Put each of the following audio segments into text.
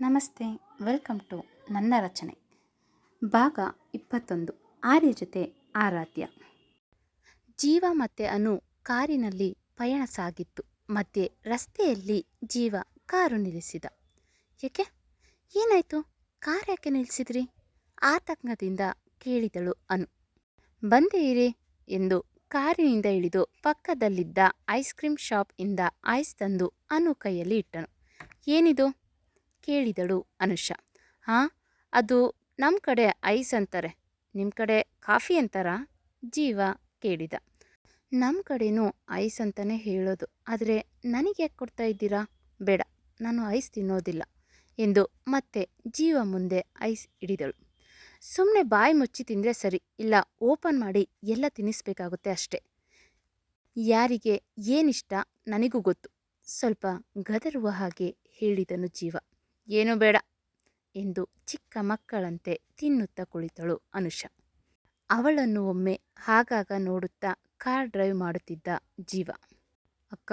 ನಮಸ್ತೆ, welcome to ನನ್ನ ರಚನೆ. ಭಾಗ ಇಪ್ಪತ್ತೊಂದು, ಆರ್ಯ ಜೊತೆ ಆರಾಧ್ಯ. ಜೀವ ಮತ್ತೆ ಅನು ಕಾರಿನಲ್ಲಿ ಪಯಣ ಸಾಗಿತ್ತು. ಮಧ್ಯೆ ರಸ್ತೆಯಲ್ಲಿ ಜೀವ ಕಾರು ನಿಲ್ಲಿಸಿದ. ಏಕೆ? ಏನಾಯಿತು? ಕಾರ್ ಯಾಕೆ ನಿಲ್ಲಿಸಿದ್ರಿ ಆತಂಕದಿಂದ ಕೇಳಿದಳು ಅನು. ಬಂದೇ ಇರಿ ಎಂದು ಕಾರಿನಿಂದ ಇಳಿದು ಪಕ್ಕದಲ್ಲಿದ್ದ ಐಸ್ ಕ್ರೀಮ್ ಶಾಪ್ ಇಂದ ಐಸ್ ತಂದು ಅನು ಕೈಯಲ್ಲಿ ಇಟ್ಟನು. ಏನಿದು? ಕೇಳಿದಳು ಅನುಷಾ. ಹಾಂ, ಅದು ನಮ್ಮ ಕಡೆ ಐಸ್ ಅಂತಾರೆ. ನಿಮ್ಮ ಕಡೆ ಕಾಫಿ ಅಂತಾರಾ? ಜೀವ ಕೇಳಿದ. ನಮ್ಮ ಕಡೆನೂ ಐಸ್ ಅಂತಲೇ ಹೇಳೋದು. ಆದರೆ ನನಗೆ ಯಾಕೆ ಕೊಡ್ತಾ ಇದ್ದೀರಾ? ಬೇಡ, ನಾನು ಐಸ್ ತಿನ್ನೋದಿಲ್ಲ, ಎಂದು ಮತ್ತೆ ಜೀವ ಮುಂದೆ ಐಸ್ ಹಿಡಿದಳು. ಸುಮ್ಮನೆ ಬಾಯಿ ಮುಚ್ಚಿ ತಿಂದರೆ ಸರಿ, ಇಲ್ಲ ಓಪನ್ ಮಾಡಿ ಎಲ್ಲ ತಿನ್ನಿಸ್ಬೇಕಾಗುತ್ತೆ ಅಷ್ಟೇ. ಯಾರಿಗೆ ಏನಿಷ್ಟ ನನಗೂ ಗೊತ್ತು, ಸ್ವಲ್ಪ ಗದರುವ ಹಾಗೆ ಹೇಳಿದನು ಜೀವ. ಏನೂ ಬೇಡ ಎಂದು ಚಿಕ್ಕ ಮಕ್ಕಳಂತೆ ತಿನ್ನುತ್ತಾ ಕುಳಿತಳು ಅನುಷಾ. ಅವಳನ್ನು ಒಮ್ಮೆ ಆಗಾಗ ನೋಡುತ್ತಾ ಕಾರ್ ಡ್ರೈವ್ ಮಾಡುತ್ತಿದ್ದ ಜೀವ. ಅಕ್ಕ,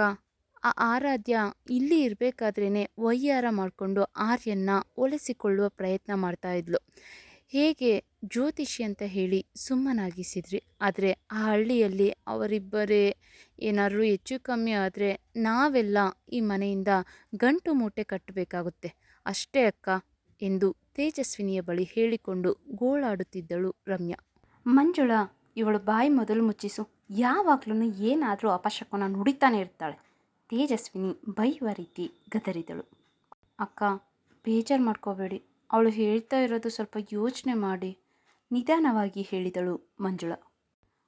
ಆ ಆರಾಧ್ಯ ಇಲ್ಲಿ ಇರಬೇಕಾದ್ರೇ ವೈಯಾರ ಮಾಡಿಕೊಂಡು ಆರ್ಯನ್ನ ಒಲಿಸಿಕೊಳ್ಳುವ ಪ್ರಯತ್ನ ಮಾಡ್ತಾ ಇದ್ಲು. ಹೇಗೆ ಜ್ಯೋತಿಷಿ ಅಂತ ಹೇಳಿ ಸುಮ್ಮನಾಗಿಸಿದ್ರಿ. ಆದರೆ ಆ ಹಳ್ಳಿಯಲ್ಲಿ ಅವರಿಬ್ಬರೇ ಏನಾದರೂ ಹೆಚ್ಚು ಕಮ್ಮಿ ಆದರೆ ನಾವೆಲ್ಲ ಈ ಮನೆಯಿಂದ ಗಂಟು ಮೂಟೆ ಕಟ್ಟಬೇಕಾಗುತ್ತೆ. ಅಷ್ಟೇ ಅಕ್ಕ ಎಂದು ತೇಜಸ್ವಿನಿಯ ಬಳಿ ಹೇಳಿಕೊಂಡು ಗೋಳಾಡುತ್ತಿದ್ದಳು ರಮ್ಯಾ. ಮಂಜುಳ, ಇವಳು ಬಾಯಿ ಮೊದಲು ಮುಚ್ಚಿಸು. ಯಾವಾಗ್ಲೂ ಏನಾದರೂ ಅಪಶಕುನ ನುಡಿತಾನೆ ಇರ್ತಾಳೆ. ತೇಜಸ್ವಿನಿ ಬೈಯುವ ರೀತಿ ಗದರಿದಳು. ಅಕ್ಕ, ಬೇಜಾರು ಮಾಡ್ಕೋಬೇಡಿ. ಅವಳು ಹೇಳ್ತಾ ಇರೋದು ಸ್ವಲ್ಪ ಯೋಚನೆ ಮಾಡಿ, ನಿಧಾನವಾಗಿ ಹೇಳಿದಳು ಮಂಜುಳ.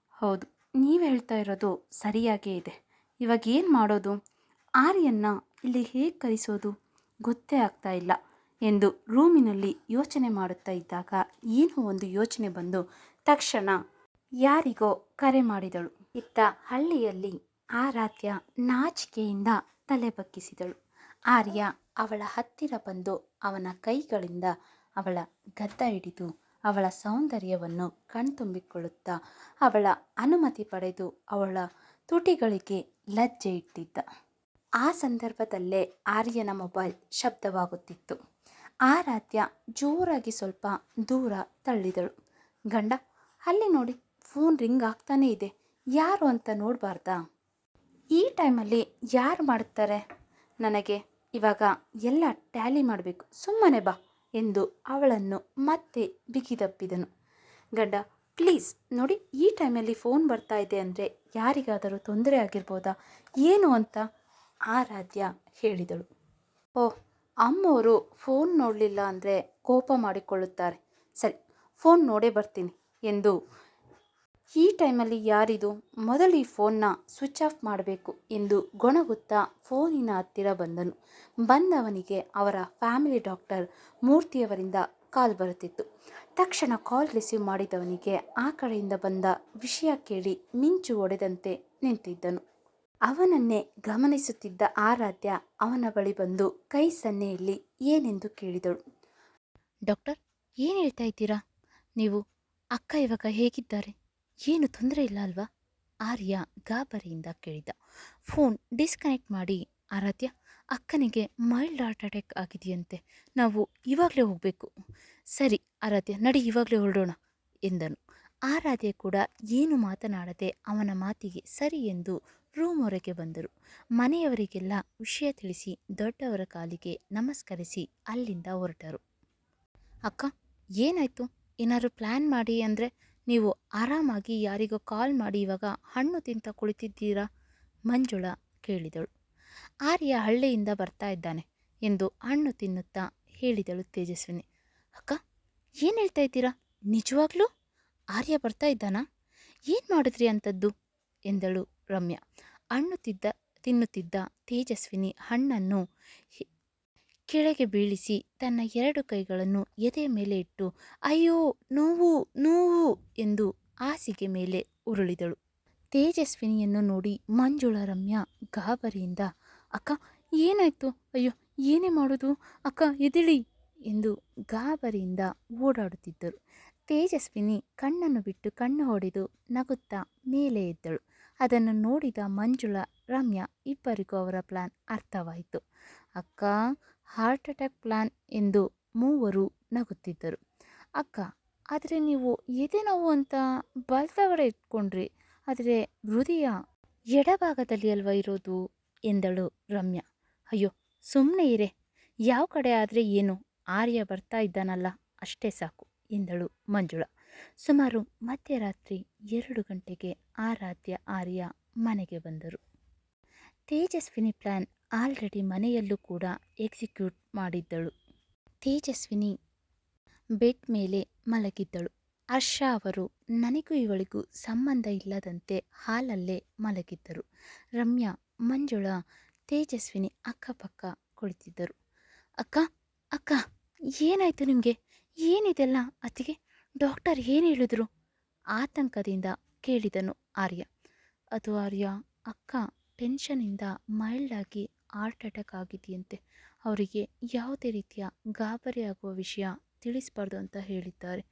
ಹೌದು, ನೀವು ಹೇಳ್ತಾ ಇರೋದು ಸರಿಯಾಗೇ ಇದೆ. ಇವಾಗ ಏನು ಮಾಡೋದು? ಆರ್ಯನ್ನ ಇಲ್ಲಿ ಹೇಗೆ ಕರೆಸೋದು? ಗೊತ್ತೇ ಆಗ್ತಾ ಇಲ್ಲ ಎಂದು ರೂಮಿನಲ್ಲಿ ಯೋಚನೆ ಮಾಡುತ್ತಾ ಇದ್ದಾಗ ಏನೋ ಒಂದು ಯೋಚನೆ ಬಂದು ತಕ್ಷಣ ಯಾರಿಗೋ ಕರೆ ಮಾಡಿದಳು. ಇತ್ತ ಹಳ್ಳಿಯಲ್ಲಿ ಆ ರಾತ್ಯ ನಾಚಿಕೆಯಿಂದ ತಲೆ ಬಗ್ಗಿಸಿದಳು. ಆರ್ಯ ಅವಳ ಹತ್ತಿರ ಬಂದು ಅವನ ಕೈಗಳಿಂದ ಅವಳ ಗದ್ದ ಹಿಡಿದು ಅವಳ ಸೌಂದರ್ಯವನ್ನು ಕಣ್ತುಂಬಿಕೊಳ್ಳುತ್ತಾ ಅವಳ ಅನುಮತಿ ಪಡೆದು ಅವಳ ತುಟಿಗಳಿಗೆ ಲಜ್ಜೆ ಇಟ್ಟಿದ್ದ. ಆ ಸಂದರ್ಭದಲ್ಲೇ ಆರ್ಯನ ಮೊಬೈಲ್ ಶಬ್ದವಾಗುತ್ತಿತ್ತು. ಆರಾಧ್ಯ ಜೋರಾಗಿ ಸ್ವಲ್ಪ ದೂರ ತಳ್ಳಿದಳು. ಗಂಡ, ಅಲ್ಲಿ ನೋಡಿ, ಫೋನ್ ರಿಂಗ್ ಆಗ್ತಾನೇ ಇದೆ. ಯಾರು ಅಂತ ನೋಡಬಾರ್ದಾ? ಈ ಟೈಮಲ್ಲಿ ಯಾರು ಮಾಡುತ್ತಾರೆ ನನಗೆ ಇವಾಗ ಎಲ್ಲ ಟ್ಯಾಲಿ ಮಾಡಬೇಕು. ಸುಮ್ಮನೆ ಬಾ ಎಂದು ಅವಳನ್ನು ಮತ್ತೆ ಬಿಗಿದಪ್ಪಿದನು ಗಂಡ, ಪ್ಲೀಸ್ ನೋಡಿ, ಈ ಟೈಮಲ್ಲಿ ಫೋನ್ ಬರ್ತಾ ಇದೆ ಅಂದರೆ ಯಾರಿಗಾದರೂ ತೊಂದರೆ ಆಗಿರ್ಬೋದಾ? ಏನು ಅಂತ ಆರಾಧ್ಯ ಹೇಳಿದಳು. ಓಹ್ ಅಮ್ಮವರು ಫೋನ್ ನೋಡಲಿಲ್ಲ ಅಂದರೆ ಕೋಪ ಮಾಡಿಕೊಳ್ಳುತ್ತಾರೆ. ಸರಿ, ಫೋನ್ ನೋಡೇ ಬರ್ತೀನಿ ಎಂದು. ಈ ಟೈಮಲ್ಲಿ ಯಾರಿದು? ಮೊದಲು ಈ ಫೋನ್ನ ಸ್ವಿಚ್ ಆಫ್ ಮಾಡಬೇಕು ಎಂದು ಗೊಣಗುತ್ತಾ ಫೋನಿನ ಹತ್ತಿರ ಬಂದನು. ಬಂದವನಿಗೆ ಅವರ ಫ್ಯಾಮಿಲಿ ಡಾಕ್ಟರ್ ಮೂರ್ತಿಯವರಿಂದ ಕಾಲ್ ಬರುತ್ತಿತ್ತು. ತಕ್ಷಣ ಕಾಲ್ ರಿಸೀವ್ ಮಾಡಿದವನಿಗೆ ಆ ಕಡೆಯಿಂದ ಬಂದ ವಿಷಯ ಕೇಳಿ ಮಿಂಚು ಒಡೆದಂತೆ ನಿಂತಿದ್ದನು. ಅವನನ್ನೇ ಗಮನಿಸುತ್ತಿದ್ದ ಆರಾಧ್ಯ ಅವನ ಬಳಿ ಬಂದು ಕೈ ಸನ್ನೆಯಲ್ಲಿ ಏನೆಂದು ಕೇಳಿದಳು. ಡಾಕ್ಟರ್, ಏನು ಹೇಳ್ತಾ ಇದ್ದೀರಾ? ನೀವು ಅಕ್ಕ ಇವಾಗ ಹೇಗಿದ್ದಾರೆ? ಏನು ತೊಂದರೆ ಇಲ್ಲ ಅಲ್ವಾ? ಆರ್ಯ ಗಾಬರಿಯಿಂದ ಕೇಳಿದ. ಫೋನ್ ಡಿಸ್ಕನೆಕ್ಟ್ ಮಾಡಿ, ಆರಾಧ್ಯ, ಅಕ್ಕನಿಗೆ ಮೈಲ್ಡ್ ಹಾರ್ಟ್ ಅಟ್ಯಾಕ್ ಆಗಿದೆಯಂತೆ, ನಾವು ಇವಾಗಲೇ ಹೋಗಬೇಕು. ಸರಿ, ಆರಾಧ್ಯ, ನಡಿ ಇವಾಗಲೇ ಹೊರಡೋಣ, ಎಂದನು. ಆರಾಧ್ಯ ಕೂಡ ಏನು ಮಾತನಾಡದೆ ಅವನ ಮಾತಿಗೆ ಸರಿ ಎಂದು ರೂಮ್ ಹೊರಗೆ ಬಂದರು. ಮನೆಯವರಿಗೆಲ್ಲ ವಿಷಯ ತಿಳಿಸಿ ದೊಡ್ಡವರ ಕಾಲಿಗೆ ನಮಸ್ಕರಿಸಿ ಅಲ್ಲಿಂದ ಹೊರಟರು. ಅಕ್ಕ, ಏನಾಯಿತು? ಏನಾದ್ರು ಪ್ಲ್ಯಾನ್ ಮಾಡಿ ಅಂದರೆ ನೀವು ಆರಾಮಾಗಿ ಯಾರಿಗೋ ಕಾಲ್ ಮಾಡಿ ಇವಾಗ ಹಣ್ಣು ತಿಂತ ಕುಳಿತಿದ್ದೀರಾ? ಮಂಜುಳ ಕೇಳಿದಳು. ಆರ್ಯ ಹಳ್ಳಿಯಿಂದ ಬರ್ತಾ ಇದ್ದಾನೆ ಎಂದು ಹಣ್ಣು ತಿನ್ನುತ್ತಾ ಹೇಳಿದಳು ತೇಜಸ್ವಿನಿ. ಅಕ್ಕ, ಏನು ಹೇಳ್ತಾ ಇದ್ದೀರಾ? ನಿಜವಾಗ್ಲೂ? ಆರ್ಯ ಬರ್ತಾ ಇದ್ದಾನಾ? ಏನು ಮಾಡಿದ್ರಿ ಅಂಥದ್ದು ಎಂದಳು ರಮ್ಯಾ. ಹಣ್ಣು ತಿದ್ದ ತಿನ್ನುತ್ತಿದ್ದ ತೇಜಸ್ವಿನಿ ಹಣ್ಣನ್ನು ಕೆಳಗೆ ಬೀಳಿಸಿ ತನ್ನ ಎರಡು ಕೈಗಳನ್ನು ಎದೆಯ ಮೇಲೆ ಇಟ್ಟು, ಅಯ್ಯೋ, ನೋವು ನೋವು ಎಂದು ಹಾಸಿಗೆ ಮೇಲೆ ಉರುಳಿದಳು. ತೇಜಸ್ವಿನಿಯನ್ನು ನೋಡಿ ಮಂಜುಳ ರಮ್ಯ ಗಾಬರಿಯಿಂದ, ಅಕ್ಕ, ಏನಾಯ್ತು? ಅಯ್ಯೋ, ಏನೇ ಮಾಡೋದು? ಅಕ್ಕ, ಎದಿಳಿ ಎಂದು ಗಾಬರಿಯಿಂದ ಓಡಾಡುತ್ತಿದ್ದರು. ತೇಜಸ್ವಿನಿ ಕಣ್ಣನ್ನು ಬಿಟ್ಟು ಕಣ್ಣು ಹೊಡೆದು ನಗುತ್ತಾ ಮೇಲೆ ಎದ್ದಳು. ಅದನ್ನು ನೋಡಿದ ಮಂಜುಳ, ರಮ್ಯಾ ಇಬ್ಬರಿಗೂ ಅವರ ಪ್ಲಾನ್ ಅರ್ಥವಾಯಿತು. ಅಕ್ಕ, ಹಾರ್ಟ್ ಅಟ್ಯಾಕ್ ಪ್ಲಾನ್ ಎಂದು ಮೂವರು ನಗುತ್ತಿದ್ದರು. ಅಕ್ಕ, ಆದರೆ ನೀವು ಎದೆ ನೋವು ಅಂತ ಬಲ್ತವರ ಇಟ್ಕೊಂಡ್ರಿ. ಆದರೆ ಹೃದಯ ಎಡಭಾಗದಲ್ಲಿ ಅಲ್ವಾ ಇರೋದು? ಎಂದಳು ರಮ್ಯಾ. ಅಯ್ಯೋ ಸುಮ್ಮನೆ ಇರೆ. ಯಾವ ಕಡೆ ಆದರೆ ಏನು? ಆರ್ಯ ಬರ್ತಾ ಇದ್ದಾನಲ್ಲ, ಅಷ್ಟೇ ಸಾಕು, ಎಂದಳು ಮಂಜುಳಾ. ಸುಮಾರು ಮಧ್ಯರಾತ್ರಿ ಎರಡು ಗಂಟೆಗೆ ಆರಾಧ್ಯ ಆರ್ಯ ಮನೆಗೆ ಬಂದರು. ತೇಜಸ್ವಿನಿ ಪ್ಲ್ಯಾನ್ ಆಲ್ರೆಡಿ ಮನೆಯಲ್ಲೂ ಕೂಡ ಎಕ್ಸಿಕ್ಯೂಟ್ ಮಾಡಿದ್ದಳು. ತೇಜಸ್ವಿನಿ ಬೆಡ್ ಮೇಲೆ ಮಲಗಿದ್ದಳು. ಹರ್ಷ ಅವರು, ನನಗೂ ಇವಳಿಗೂ ಸಂಬಂಧ ಇಲ್ಲದಂತೆ ಹಾಲಲ್ಲೇ ಮಲಗಿದ್ದರು. ರಮ್ಯಾ, ಮಂಜುಳಾ, ತೇಜಸ್ವಿನಿ ಅಕ್ಕಪಕ್ಕ ಕುಳಿತಿದ್ದರು. ಅಕ್ಕ ಅಕ್ಕ, ಏನಾಯಿತು ನಿಮಗೆ? ಏನಿದೆಲ್ಲ ಅತ್ತಿಗೆ? ಡಾಕ್ಟರ್ ಏನು ಹೇಳಿದ್ರು? ಆತಂಕದಿಂದ ಕೇಳಿದನು ಆರ್ಯ. ಅದು ಆರ್ಯ, ಅಕ್ಕ ಟೆನ್ಷನಿಂದ ಆಗಿ ಹಾರ್ಟ್ ಅಟ್ಯಾಕ್ ಆಗಿದೆಯಂತೆ. ಅವರಿಗೆ ಯಾವುದೇ ರೀತಿಯ ಗಾಬರಿ ಆಗುವ ವಿಷಯ ತಿಳಿಸ್ಬಾರ್ದು ಅಂತ ಹೇಳಿದ್ದಾರೆ.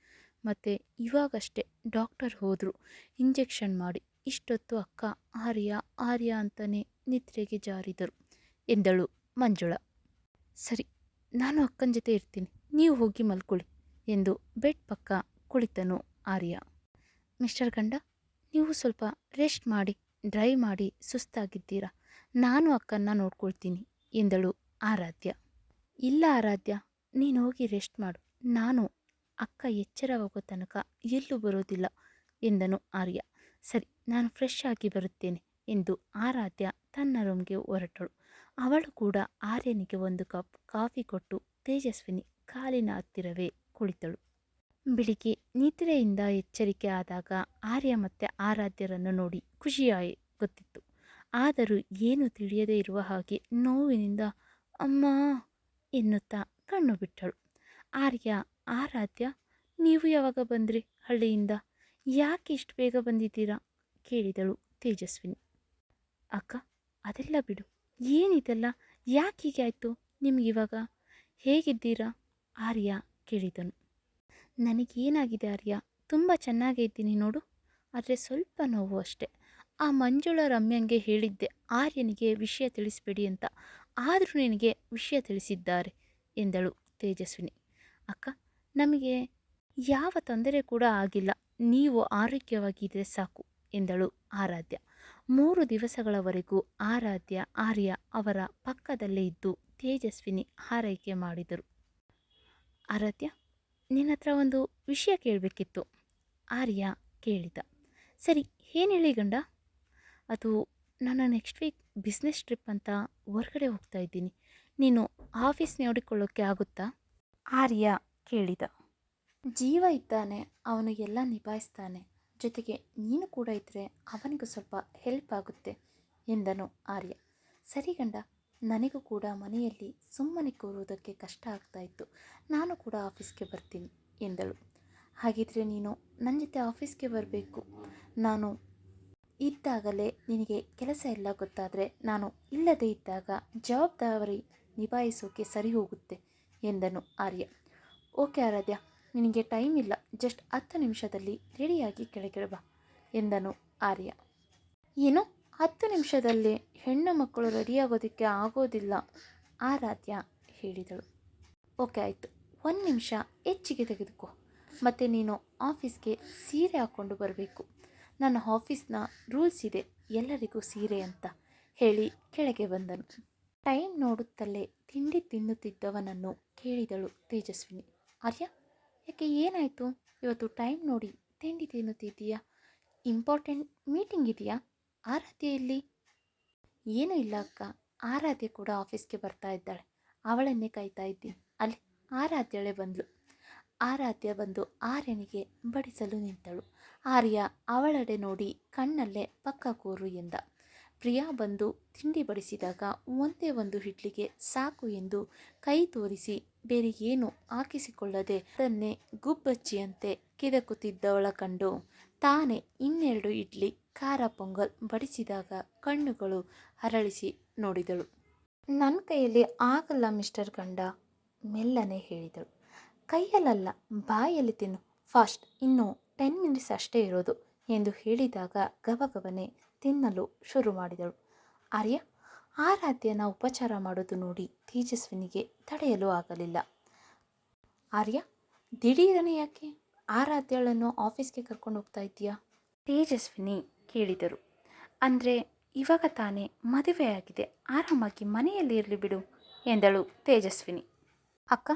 ಮತ್ತು ಇವಾಗಷ್ಟೇ ಡಾಕ್ಟರ್ ಹೋದರು ಇಂಜೆಕ್ಷನ್ ಮಾಡಿ. ಇಷ್ಟೊತ್ತು ಅಕ್ಕ, ಆರ್ಯ ಆರ್ಯ ಅಂತಲೇ ನಿದ್ರೆಗೆ ಜಾರಿದರು. ಎಂದಳು ಮಂಜುಳ. ಸರಿ, ನಾನು ಅಕ್ಕನ ಜೊತೆ ಇರ್ತೀನಿ. ನೀವು ಹೋಗಿ ಮಲ್ಕೊಳ್ಳಿ ಎಂದು ಬೆಡ್ ಪಕ್ಕ ಕುಳಿತನು ಆರ್ಯ. ಮಿಸ್ಟರ್ ಗಂಡ, ನೀವು ಸ್ವಲ್ಪ ರೆಸ್ಟ್ ಮಾಡಿ, ಡ್ರೈ ಮಾಡಿ ಸುಸ್ತಾಗಿದ್ದೀರಾ? ನಾನು ಅಕ್ಕನ್ನ ನೋಡ್ಕೊಳ್ತೀನಿ, ಎಂದಳು ಆರಾಧ್ಯ. ಇಲ್ಲ ಆರಾಧ್ಯ, ನೀನು ಹೋಗಿ ರೆಸ್ಟ್ ಮಾಡು. ನಾನು ಅಕ್ಕ ಎಚ್ಚರವಾಗೋ ತನಕ ಎಲ್ಲೂ ಬರೋದಿಲ್ಲ, ಎಂದನು ಆರ್ಯ. ಸರಿ, ನಾನು ಫ್ರೆಶ್ ಆಗಿ ಬರುತ್ತೇನೆ, ಎಂದು ಆರಾಧ್ಯ ತನ್ನ ರೂಮ್ಗೆ ಹೊರಟಳು. ಅವಳು ಕೂಡ ಆರ್ಯನಿಗೆ ಒಂದು ಕಪ್ ಕಾಫಿ ಕೊಟ್ಟು ತೇಜಸ್ವಿನಿ ಕಾಲಿನ ಹತ್ತಿರವೇ ಕುಳಿತಳು. ಬೆಳಿಗ್ಗೆ ನಿದ್ರೆಯಿಂದ ಎಚ್ಚರಿಕೆ ಆದಾಗ ಆರ್ಯ ಮತ್ತು ಆರಾಧ್ಯರನ್ನು ನೋಡಿ ಖುಷಿಯಾಗಿ ಗೊತ್ತಿತ್ತು. ಆದರೂ ಏನು ತಿಳಿಯದೇ ಇರುವ ಹಾಗೆ ನೋವಿನಿಂದ ಅಮ್ಮ ಎನ್ನುತ್ತಾ ಕಣ್ಣು ಬಿಟ್ಟಳು. ಆರ್ಯ, ಆರಾಧ್ಯ, ನೀವು ಯಾವಾಗ ಬಂದ್ರಿ ಹಳ್ಳಿಯಿಂದ? ಯಾಕೆ ಇಷ್ಟು ಬೇಗ ಬಂದಿದ್ದೀರಾ? ಕೇಳಿದಳು ತೇಜಸ್ವಿನಿ. ಅಕ್ಕ, ಅದೆಲ್ಲ ಬಿಡು. ಏನಿದೆಲ್ಲ? ಯಾಕೆ ಹೀಗೆ ಆಯಿತು ನಿಮಗಿವಾಗ? ಹೇಗಿದ್ದೀರಾ? ಆರ್ಯ ಕೇಳಿದನು. ನನಗೇನಾಗಿದೆ ಆರ್ಯ? ತುಂಬ ಚೆನ್ನಾಗೇ ಇದ್ದೀನಿ ನೋಡು. ಆದರೆ ಸ್ವಲ್ಪ ನೋವು ಅಷ್ಟೆ. ಆ ಮಂಜುಳ ರಮ್ಯಂಗೆ ಹೇಳಿದ್ದೆ, ಆರ್ಯನಿಗೆ ವಿಷಯ ತಿಳಿಸ್ಬೇಡಿ ಅಂತ. ಆದರೂ ನಿನಗೆ ವಿಷಯ ತಿಳಿಸಿದ್ದಾರೆ ಎಂದಳು ತೇಜಸ್ವಿನಿ. ಅಕ್ಕ, ನಮಗೆ ಯಾವ ತೊಂದರೆ ಕೂಡ ಆಗಿಲ್ಲ. ನೀವು ಆರೋಗ್ಯವಾಗಿದ್ದರೆ ಸಾಕು ಎಂದಳು ಆರಾಧ್ಯ. ಮೂರು ದಿವಸಗಳವರೆಗೂ ಆರಾಧ್ಯ, ಆರ್ಯ ಅವರ ಪಕ್ಕದಲ್ಲೇ ಇದ್ದು ತೇಜಸ್ವಿನಿ ಆರೈಕೆ ಮಾಡಿದರು. ಆರಾಧ್ಯ? ನಿನ್ನ ಹತ್ರ ಒಂದು ವಿಷಯ ಕೇಳಬೇಕಿತ್ತು. ಆರ್ಯ ಕೇಳಿದ. ಸರಿ, ಏನು ಹೇಳಿ ಗಂಡ? ಅದು ನಾನು ನೆಕ್ಸ್ಟ್ ವೀಕ್ ಬಿಸ್ನೆಸ್ ಟ್ರಿಪ್ ಅಂತ ಹೊರಗಡೆ ಹೋಗ್ತಾ ಇದ್ದೀನಿ. ನೀನು ಆಫೀಸ್ ನೋಡಿಕೊಳ್ಳೋಕ್ಕೆ ಆಗುತ್ತಾ? ಆರ್ಯ ಕೇಳಿದ. ಜೀವ ಇದ್ದಾನೆ, ಅವನು ಎಲ್ಲ ನಿಭಾಯಿಸ್ತಾನೆ. ಜೊತೆಗೆ ನೀನು ಕೂಡ ಇದ್ದರೆ ಅವನಿಗೂ ಸ್ವಲ್ಪ ಹೆಲ್ಪ್ ಆಗುತ್ತೆ ಎಂದನು ಆರ್ಯ. ಸರಿ ಗಂಡ ನನಗೂ ಕೂಡ ಮನೆಯಲ್ಲಿ ಸುಮ್ಮನೆ ಕೂರುವುದಕ್ಕೆ ಕಷ್ಟ ಆಗ್ತಾ ಇತ್ತು. ನಾನು ಕೂಡ ಆಫೀಸ್ಗೆ ಬರ್ತೀನಿ, ಎಂದಳು. ಹಾಗಿದ್ರೆ ನೀನು ನನ್ನ ಜೊತೆ ಆಫೀಸ್ಗೆ ಬರಬೇಕು. ನಾನು ಇದ್ದಾಗಲೇ ನಿನಗೆ ಕೆಲಸ ಎಲ್ಲ ಗೊತ್ತಾದರೆ ನಾನು ಇಲ್ಲದೇ ಇದ್ದಾಗ ಜವಾಬ್ದಾರಿ ನಿಭಾಯಿಸೋಕೆ ಸರಿ ಹೋಗುತ್ತೆ, ಎಂದನು ಆರ್ಯ. ಓಕೆ ಆರಾಧ್ಯ, ನಿನಗೆ ಟೈಮ್ ಇಲ್ಲ. ಜಸ್ಟ್ ಹತ್ತು ನಿಮಿಷದಲ್ಲಿ ರೆಡಿಯಾಗಿ ಕೆಳಗೆ ಬಾ ಎಂದನು ಆರ್ಯ. ಏನು? ಹತ್ತು ನಿಮಿಷದಲ್ಲಿ ಹೆಣ್ಣು ಮಕ್ಕಳು ರೆಡಿಯಾಗೋದಕ್ಕೆ ಆಗೋದಿಲ್ಲ, ಆರಾಧ್ಯ ಹೇಳಿದಳು. ಓಕೆ, ಆಯಿತು. ಒಂದು ನಿಮಿಷ ಹೆಚ್ಚಿಗೆ ತೆಗೆದುಕೋ. ಮತ್ತು ನೀನು ಆಫೀಸ್ಗೆ ಸೀರೆ ಹಾಕ್ಕೊಂಡು ಬರಬೇಕು. ನನ್ನ ಆಫೀಸ್ನ ರೂಲ್ಸ್ ಇದೆ, ಎಲ್ಲರಿಗೂ ಸೀರೆ ಅಂತ ಹೇಳಿ ಕೆಳಗೆ ಬಂದನು. ಟೈಮ್ ನೋಡುತ್ತಲೇ ತಿಂಡಿ ತಿನ್ನುತ್ತಿದ್ದವನನ್ನು ಕೇಳಿದಳು ತೇಜಸ್ವಿನಿ. ಆರ್ಯ, ಯಾಕೆ ಏನಾಯಿತು? ಇವತ್ತು ಟೈಮ್ ನೋಡಿ ತಿಂಡಿ ತಿನ್ನುತ್ತಿದ್ದೀಯಾ? ಇಂಪಾರ್ಟೆಂಟ್ ಮೀಟಿಂಗ್ ಇದೆಯಾ? ಆರಾಧ್ಯ ಎಲ್ಲಿ ಏನೂ ಇಲ್ಲ ಅಕ್ಕ. ಆರಾಧ್ಯ ಕೂಡ ಆಫೀಸ್ಗೆ ಬರ್ತಾ ಇದ್ದಾಳೆ. ಅವಳನ್ನೇ ಕಾಯ್ತಾ ಇದ್ದೀನಿ ಅಲ್ಲಿ ಆರಾಧ್ಯಳೆ ಬಂದಳು ಆರಾಧ್ಯ ಬಂದು ಆರ್ಯನಿಗೆ ಬಡಿಸಲು ನಿಂತಳು. ಆರ್ಯ ಅವಳಡೆ ನೋಡಿ ಕಣ್ಣಲ್ಲೇ ಪಕ್ಕ ಕೂರು ಎಂದ. ಪ್ರಿಯಾ ಬಂದು ತಿಂಡಿ ಬಡಿಸಿದಾಗ ಒಂದೇ ಒಂದು ಇಡ್ಲಿಗೆ ಸಾಕು ಎಂದು ಕೈ ತೋರಿಸಿ ಬೇರೆ ಏನು ಹಾಕಿಸಿಕೊಳ್ಳದೆ ಅದನ್ನೇ ಗುಬ್ಬಚ್ಚಿಯಂತೆ ಕಿದಕುತ್ತಿದ್ದವಳ ಕಂಡು ತಾನೇ ಇನ್ನೆರಡು ಇಡ್ಲಿ ಖಾರ ಪೊಂಗಲ್ ಬಡಿಸಿದಾಗ ಕಣ್ಣುಗಳು ಅರಳಿಸಿ ನೋಡಿದಳು. ನನ್ನ ಕೈಯಲ್ಲಿ ಆಗಲ್ಲ ಮಿಸ್ಟರ್ ಗಂಡ ಮೆಲ್ಲನೆ ಹೇಳಿದಳು. ಕೈಯಲ್ಲಲ್ಲ ಬಾಯಲ್ಲಿ ತಿನ್ನು. ಫಾಸ್ಟ್ ಇನ್ನೂ ಟೆನ್ ಮಿನಿಟ್ಸ್ ಅಷ್ಟೇ ಇರೋದು ಎಂದು ಹೇಳಿದಾಗ ಗಬಗಬನೆ ತಿನ್ನಲು ಶುರು ಮಾಡಿದಳು. ಆರ್ಯ ಆರಾಧ್ಯನ ಉಪಚಾರ ಮಾಡೋದು ನೋಡಿ ತೇಜಸ್ವಿನಿಗೆ ತಡೆಯಲು ಆಗಲಿಲ್ಲ. ಆರ್ಯ ದಿಢೀರನೇ ಯಾಕೆ? ಆರಾಧ್ಯಳನ್ನು ಆಫೀಸ್ಗೆ ಕರ್ಕೊಂಡು ಹೋಗ್ತಾ ಇದ್ದೀಯಾ? ತೇಜಸ್ವಿನಿ ಕೇಳಿದರು. ಅಂದರೆ ಇವಾಗ ತಾನೇ ಮದುವೆಯಾಗಿದೆ. ಆರಾಮಾಗಿ ಮನೆಯಲ್ಲಿ ಇರಲಿ ಬಿಡು, ಎಂದಳು ತೇಜಸ್ವಿನಿ. ಅಕ್ಕ,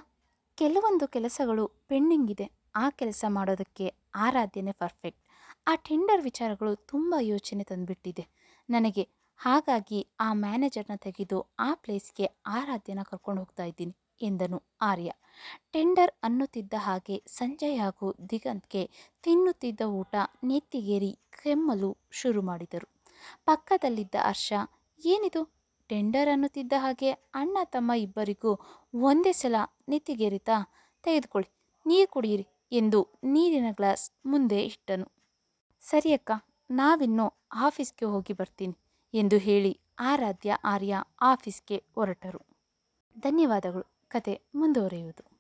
ಕೆಲವೊಂದು ಕೆಲಸಗಳು ಪೆಂಡಿಂಗ್ ಇದೆ ಆ ಕೆಲಸ ಮಾಡೋದಕ್ಕೆ ಆರಾಧ್ಯನೇ ಪರ್ಫೆಕ್ಟ್. ಆ ಟೆಂಡರ್ ವಿಚಾರಗಳು ತುಂಬ ಯೋಚನೆ ತಂದುಬಿಟ್ಟಿದೆ. ನನಗೆ ಹಾಗಾಗಿ ಆ ಮ್ಯಾನೇಜರ್ನ ತೆಗೆದು ಆ ಪ್ಲೇಸ್ಗೆ ಆರಾಧ್ಯನ ಕರ್ಕೊಂಡು ಹೋಗ್ತಾ ಇದ್ದೀನಿ. ಎಂದನು ಆರ್ಯ. ಟೆಂಡರ್ ಅನ್ನುತ್ತಿದ್ದ ಹಾಗೆ ಸಂಜಯ್ ಹಾಗೂ ದಿಗಂತ್ಗೆ ತಿನ್ನುತ್ತಿದ್ದ ಊಟ ನೆತ್ತಿಗೇರಿ ಕೆಮ್ಮಲು ಶುರು ಮಾಡಿದರು. ಪಕ್ಕದಲ್ಲಿದ್ದ ಹರ್ಷ, ಏನಿದು? ಟೆಂಡರ್ ಅನ್ನುತ್ತಿದ್ದ ಹಾಗೆ ಅಣ್ಣ ತಮ್ಮ ಇಬ್ಬರಿಗೂ ಒಂದೇ ಸಲ ನೆತ್ತಿಗೇರಿತಾ, ತೆಗೆದುಕೊಳ್ಳಿ, ನೀರು ಕುಡಿಯಿರಿ ಎಂದು ನೀರಿನ ಗ್ಲಾಸ್ ಮುಂದೆ ಇಟ್ಟನು. ಸರಿ ಅಕ್ಕ, ನಾವಿನ್ನು ಆಫೀಸ್ಗೆ ಹೋಗಿ ಬರ್ತೀನಿ ಎಂದು ಹೇಳಿ ಆರಾಧ್ಯ ಆರ್ಯ ಆಫೀಸ್ಗೆ ಹೊರಟರು. ಧನ್ಯವಾದಗಳು. ಕತೆ ಮುಂದುವರಿಯುವುದು.